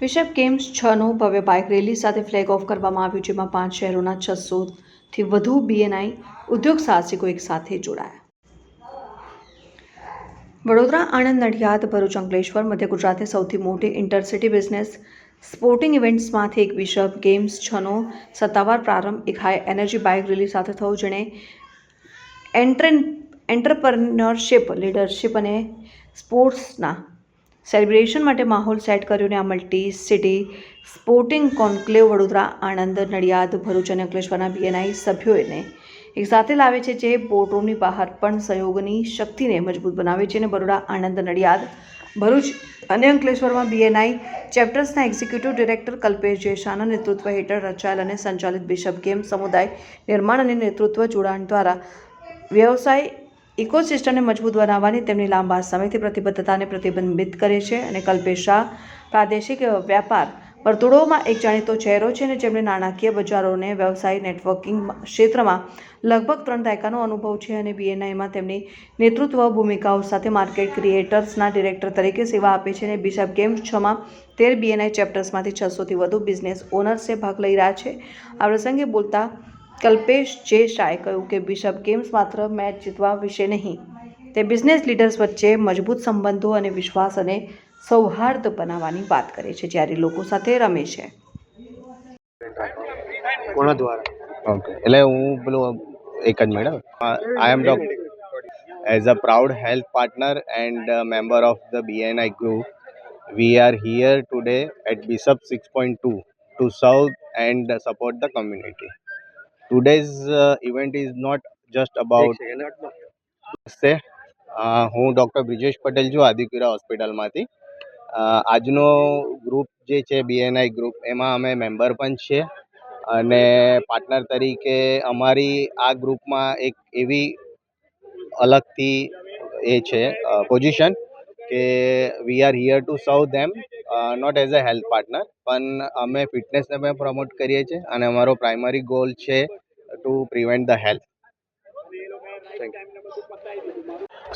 Bishop games છનું ભવ્ય bike rally સાથે ફ્લેગ ઓફ કરવામાં આવ્યું, જેમાં પાંચ શહેરોના છસોથી વધુ બીએનઆઈ ઉદ્યોગ સાહસિકો એક સાથે જોડાયા. વડોદરા, આણંદ, નડિયાદ, ભરૂચ, અંકલેશ્વર, મધ્ય ગુજરાતની સૌથી મોટી ઇન્ટરસિટી બિઝનેસ સ્પોર્ટિંગ ઇવેન્ટ્સમાંથી એક વિશપ ગેમ્સ છનો સત્તાવાર પ્રારંભ, એક હાઈ એનર્જી બાઇક રેલી સાથે થયો, જેણે એન્ટ્રેન એન્ટરપ્રનરશિપ લીડરશિપ અને સ્પોર્ટ્સના સેલિબ્રેશન માટે માહોલ સેટ કર્યો અને આ multi city sporting conclave Vadodara, Anand, Nadiad, Bharuch અને અંકલેશ્વરના બીએનઆઈ સભ્યોને એક સાથે લાવે છે જે બોર્ડરૂમની બહાર પણ સહયોગની શક્તિને મજબૂત બનાવે છે અને બરોડા, આણંદ, નડિયાદ, ભરૂચ અને અંકલેશ્વરમાં બીએનઆઈ ચેપ્ટર્સના એક્ઝિક્યુટિવ ડિરેક્ટર કલ્પેશ જયશાના નેતૃત્વ હેઠળ રચાયેલ અને સંચાલિત બિશપ ગેમ સમુદાય નિર્માણ અને નેતૃત્વ જોડાણ દ્વારા વ્યવસાય ઇકોસિસ્ટમને મજબૂત બનાવવાની તેમની લાંબા સમયથી પ્રતિબદ્ધતાને પ્રતિબંધિત કરે છે અને કલ્પેશ શાહ પ્રાદેશિક વ્યાપાર વર્તુળોમાં એક જાણીતો ચહેરો છે અને જેમણે નાણાકીય બજારોને વ્યવસાય નેટવર્કિંગ ક્ષેત્રમાં લગભગ ત્રણ દાયકાનો અનુભવ છે અને બીએનઆઈમાં તેમની નેતૃત્વ ભૂમિકાઓ સાથે માર્કેટ ક્રિએટર્સના ડિરેક્ટર તરીકે સેવા આપે છે અને બિશપ ગેમ્સ છમાં તેર બીએનઆઈ ચેપ્ટર્સમાંથી છસોથી વધુ બિઝનેસ ઓનર્સે ભાગ લઈ રહ્યા છે. આ પ્રસંગે બોલતા કલ્પેશ જે શાહે કહ્યું કે બિશપ ગેમ્સ માત્ર મેચ જીતવા વિશે નહીં તે બિઝનેસ લીડર્સ વચ્ચે મજબૂત સંબંધો અને વિશ્વાસ અને સૌહાર્દ બનાવવાની વાત કરે છે જ્યારે લોકો સાથે રમે છે. કોના દ્વારા? ઓકે એટલે હું પેલું એક જ madam I am doc as a proud health partner and member of the BNI group we are here today at bishop six point two to serve and support the community today's event is not just about નમસ્તે uh, હું doctor Brijesh Patel છું આદિપુરા હોસ્પિટલમાંથી આજનો group જે છે BNI group એમાં અમે member પણ છીએ અને પાર્ટનર તરીકે અમારી આ ગ્રુપમાં એક એવી અલગથી એ છે પોઝિશન કે we are here to serve them not as a health partner પણ અમે ફિટનેસને પણ પ્રમોટ કરીએ છીએ અને અમારો પ્રાઇમરી ગોલ છે to prevent the health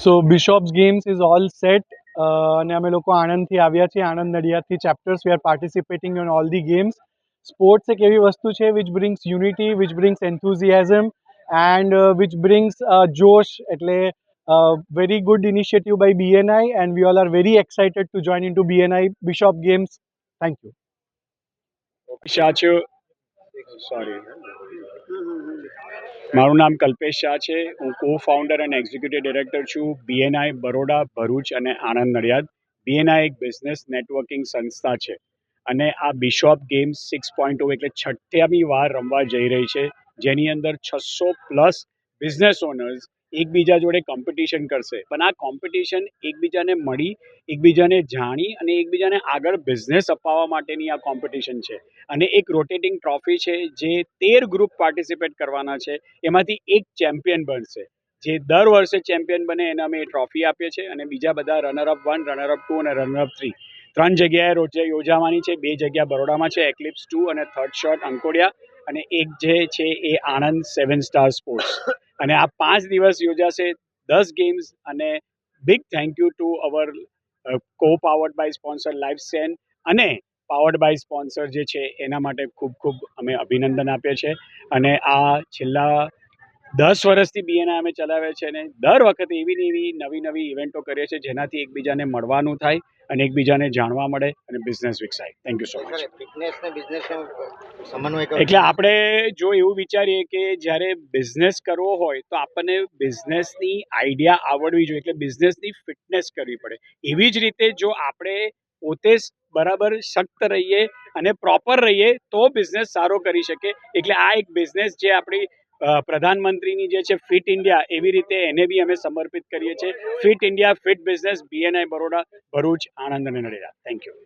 so bishops games is all set અને અમે લોકો આણંદથી આવ્યા છીએ, Anand નડિયાદથી chapters we are participating on all the games sports એક એવી વસ્તુ છે which brings unity which brings enthusiasm and which brings જોશ, એટલે very good good by BNI and and we are very excited to join in to BNI Bishop games thank you Shachu, sorry મારું નામ કલ્પેશ શાહ છે. હું co founder અને executive director છું BNI Baroda Bharuch અને Anand Nadiad. BNI એક business networking સંસ્થા છે. અને આ બિશોપ ગેમ્સ સિક્સ પોઈન્ટ એટલે છઠ્ઠામી વાર રમવા જઈ રહી છે. જેની અંદર છસો પ્લસ બિઝનેસ ઓનર્સ એકબીજા જોડે કોમ્પિટિશન કરશે. પણ આ કોમ્પિટિશન એકબીજાને મળી, એકબીજાને જાણી અને એકબીજાને આગળ બિઝનેસ અપાવવા માટેની આ કોમ્પિટિશન છે. અને એક રોટેટિંગ ટ્રોફી છે જે તેર ગ્રુપ પાર્ટિસિપેટ કરવાના છે. એમાંથી એક ચેમ્પિયન બનશે. જે દર વર્ષે ચેમ્પિયન બને એને અમે એ ટ્રોફી આપીએ છીએ અને બીજા બધા runner up one runner up two અને રનરઅપ થ્રી ત્રણ જગ્યાએ રોજે યોજાવાની છે. બે જગ્યા બરોડામાં છે. એક્લિપ્સ ટુ અને થર્ડ શોટ અંકોડિયા અને એક જે છે એ આણંદ સેવન સ્ટાર સ્પોર્ટ્સ અને આ પાંચ દિવસ યોજાશે દસ ગેમ્સ અને big thank you to our co powered by sponsor life sen અને પાવર્ડ બાય સ્પોન્સર જે છે એના માટે ખૂબ ખૂબ અમે અભિનંદન આપીએ છીએ. અને આ છેલ્લા દસ વર્ષથી બીએનઆઈ અમે ચલાવ્યા છે અને દર વખતે એવી ને એવી નવી નવી ઇવેન્ટો કરીએ છીએ જેનાથી એકબીજાને મળવાનું થાય. અને એકબીજાને જાણવા મળે અને બિઝનેસ વિકસાય. થેન્ક યુ સો મચ એટલે આપણે જો એવું વિચારીએ કે જ્યારે બિઝનેસ કરવો હોય તો આપણને બિઝનેસની આઈડિયા આવડવી જોઈએ. એટલે બિઝનેસની ફિટનેસ કરવી પડે. એવી જ રીતે જો આપણે પોતે બરાબર સખ્ત રહીએ અને પ્રોપર રહીએ તો બિઝનેસ સારો કરી શકે. એટલે આ એક બિઝનેસ જે આપણી પ્રધાનમંત્રીની જે છે ફિટ ઇન્ડિયા એવી રીતે એને બી અમે સમર્પિત કરીએ છીએ. Fit India, fit business BNI Baroda, Bharuch, Anand અને નડેડા થેન્ક યુ